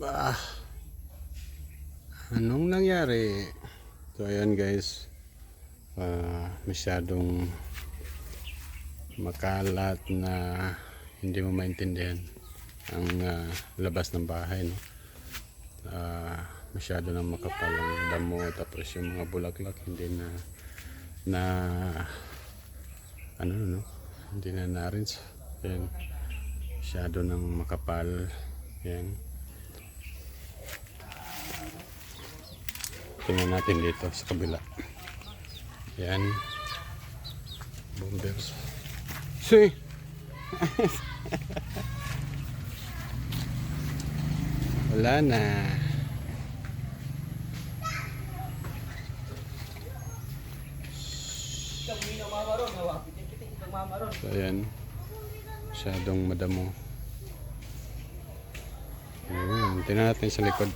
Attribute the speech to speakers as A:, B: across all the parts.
A: Ah. Anong nangyari? So ayan guys. Ah, masyadong makalat na hindi mo maintindihan ang ah, labas ng bahay no. Ah, masyado nang makapal ang damo tapos yung mga bulaklak hindi na na ano no hindi na. Yan. Masyado nang makapal. Yan. Tingnan natin dito sa kabila. Yan. Bombers. Si! Wala na. So, ayan. Masyadong madamo. Ayun. Tingnan natin sa likod.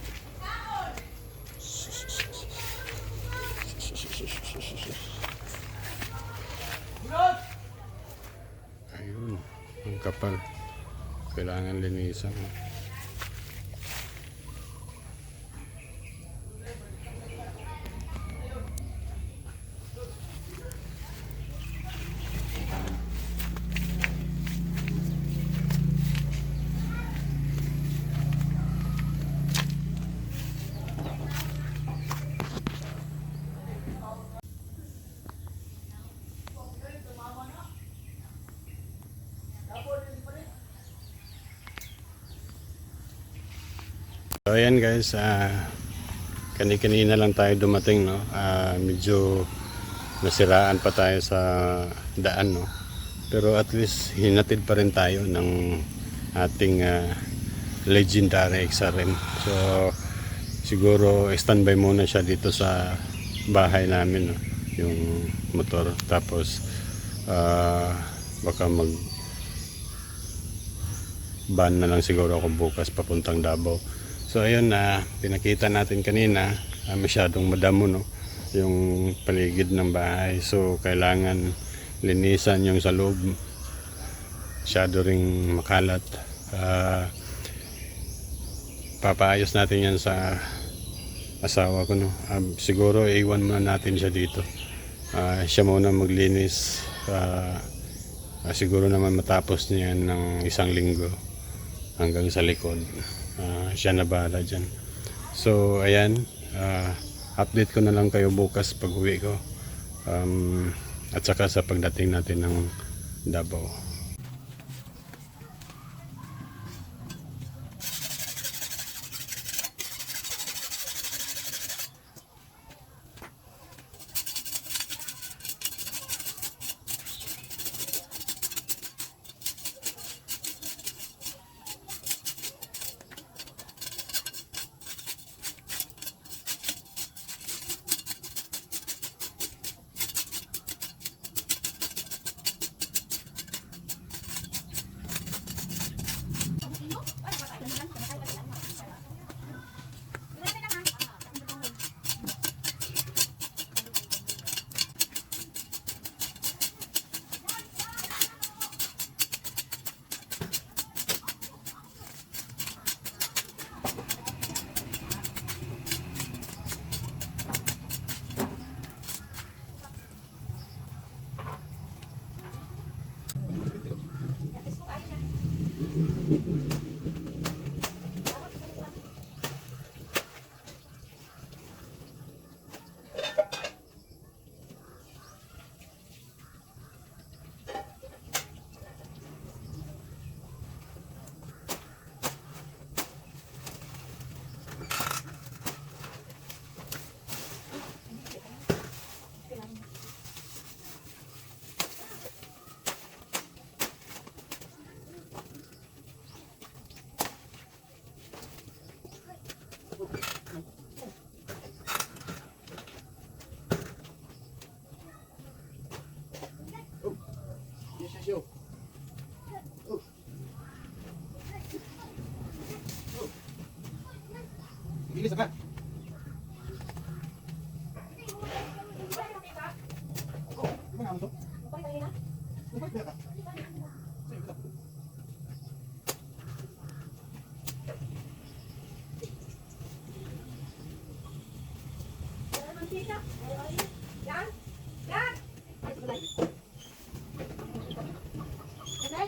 A: Ayun. Ang kapal. Kailangan linisan. So ayan guys, ah kani-kanina lang tayo dumating no. Ah, medyo nasiraan pa tayo sa daan no. Pero at least hinatid pa rin tayo ng ating ah, legendary XRM. So siguro standby muna siya dito sa bahay namin no, yung motor. Tapos ah, baka mag ban na lang siguro ako bukas papuntang Davao. So ayun na pinakita natin kanina ah, masyadong madamo no yung paligid ng bahay. So kailangan linisan yung sa loob. Masyado ring makalat. Ah, papaayos natin yan sa asawa ko no. Ah, siguro iwan muna natin siya dito. Ah, siya muna maglinis. Ah, ah, siguro naman matapos niya ng isang linggo hanggang sa likod. Ah, siya na bahala dyan. So, ayan. ah, update ko na lang kayo bukas pag uwi ko. Um, at saka sa pagdating natin ng Davao. Show. Oh. Oh.
B: Bilis ka.
C: Oh, mga ano to? Upay tayo na. Upay tayo na. Yan! Yan!
A: Ay,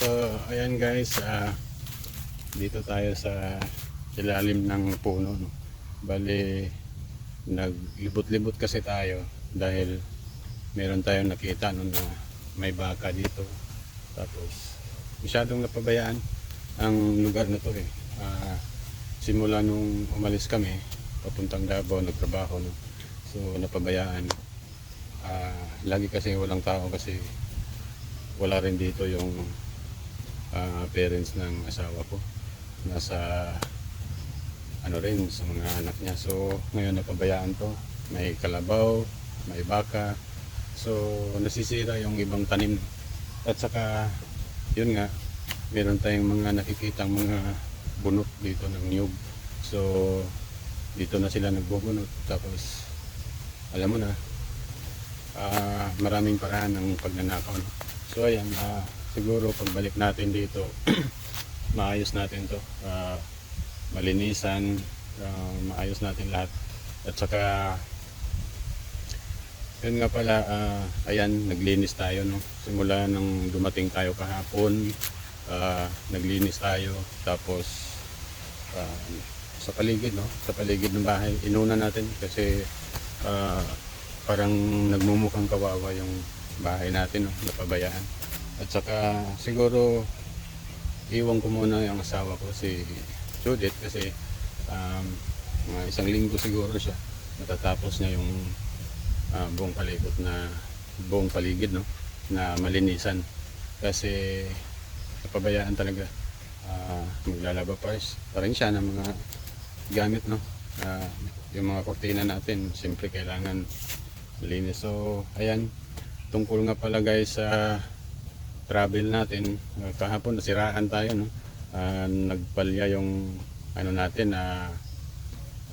A: So, ayan guys, ah, dito tayo sa ilalim ng puno. No? Bali, naglibot-libot kasi tayo dahil meron tayong nakita no, na may baka dito. Tapos, masyadong napabayaan ang lugar na to eh. Ah, simula nung umalis kami, papuntang Davao, nagtrabaho. No? So, napabayaan. Ah, lagi kasi walang tao kasi wala rin dito yung ah, parents ng asawa ko. Nasa ano rin sa mga anak niya. So ngayon napabayaan to. May kalabaw, may baka. So nasisira yung ibang tanim. At saka yun nga, meron tayong mga nakikitang mga bunot dito ng niyog. So dito na sila nagbubunot. Tapos alam mo na, ah, maraming paraan ng pagnanakaw. So ayan, ah, siguro pagbalik natin dito, maayos natin to. Ah, malinisan, ah, maayos natin lahat. At saka, yun nga pala, ah, ayan, naglinis tayo. No? Simula nung dumating tayo kahapon, ah, naglinis tayo. Tapos, ah, sa paligid, no? Sa paligid ng bahay, inuna natin kasi ah, parang nagmumukhang kawawa yung bahay natin, no? Napabayaan. At saka, siguro, iwan ko muna yung asawa ko, si Judith, kasi um, isang linggo siguro siya. Matatapos niya yung ah, buong paligid na buong paligid, no? Na malinisan. Kasi, napabayaan talaga. Ah, maglalaba pa, pa rin siya ng mga gamit no Ah, yung mga kortina natin siyempre kailangan malinis so ayan tungkol nga pala guys sa travel natin ah, kahapon nasiraan tayo no Ah, nagpalya yung ano natin na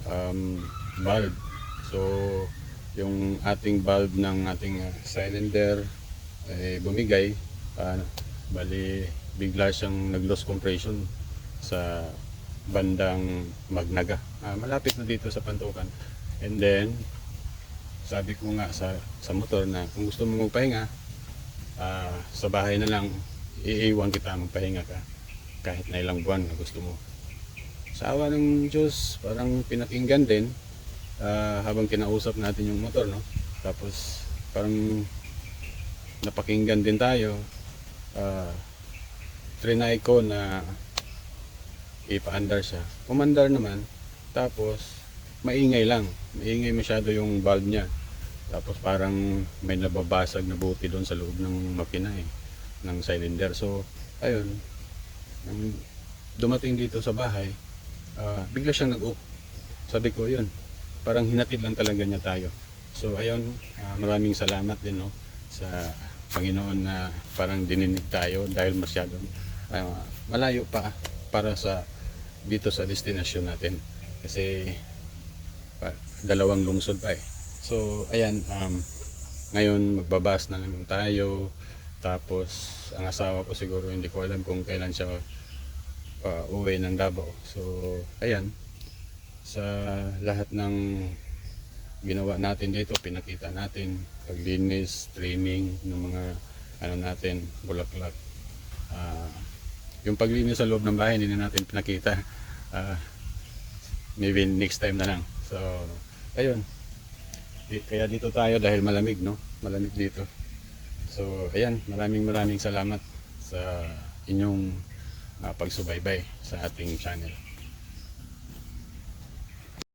A: um, bulb so yung ating bulb ng ating ah, cylinder eh, bumigay ah, bali bigla siyang nag-loss compression sa bandang Magnaga. Ah, malapit na dito sa Pantukan. And then, sabi ko nga sa, sa motor na kung gusto mo magpahinga, ah, sa bahay na lang, iiwan kita magpahinga ka. Kahit na ilang buwan na gusto mo. Sa awa ng Diyos, parang pinakinggan din ah, habang kinausap natin yung motor, no? Tapos, parang napakinggan din tayo. Ah, trinay ko na ipaandar siya. Umandar naman, tapos maingay lang. Maingay masyado yung valve niya. Tapos parang may nababasag na buti doon sa loob ng makina eh, ng cylinder. So, ayun, nang dumating dito sa bahay, ah, bigla siyang nag-up. Sabi ko, yun, parang hinatid lang talaga niya tayo. So, ayun, ah, maraming salamat din no, sa Panginoon na parang dininig tayo dahil masyadong ah, malayo pa para sa dito sa destinasyon natin kasi dalawang lungsod pa eh so ayan um, ngayon magbabas na naman tayo. Tapos ang asawa ko siguro hindi ko alam kung kailan siya uh, uwi ng Davao. So ayan. Sa lahat ng ginawa natin dito pinakita natin paglinis trimming ng mga ano natin bulaklak. Ah, yung paglinis sa loob ng bahay hindi na natin pinakita. Ah, maybe next time na lang. So ayun kaya dito tayo dahil malamig no? Malamig dito. So ayan maraming maraming salamat sa inyong ah, pagsubaybay sa ating channel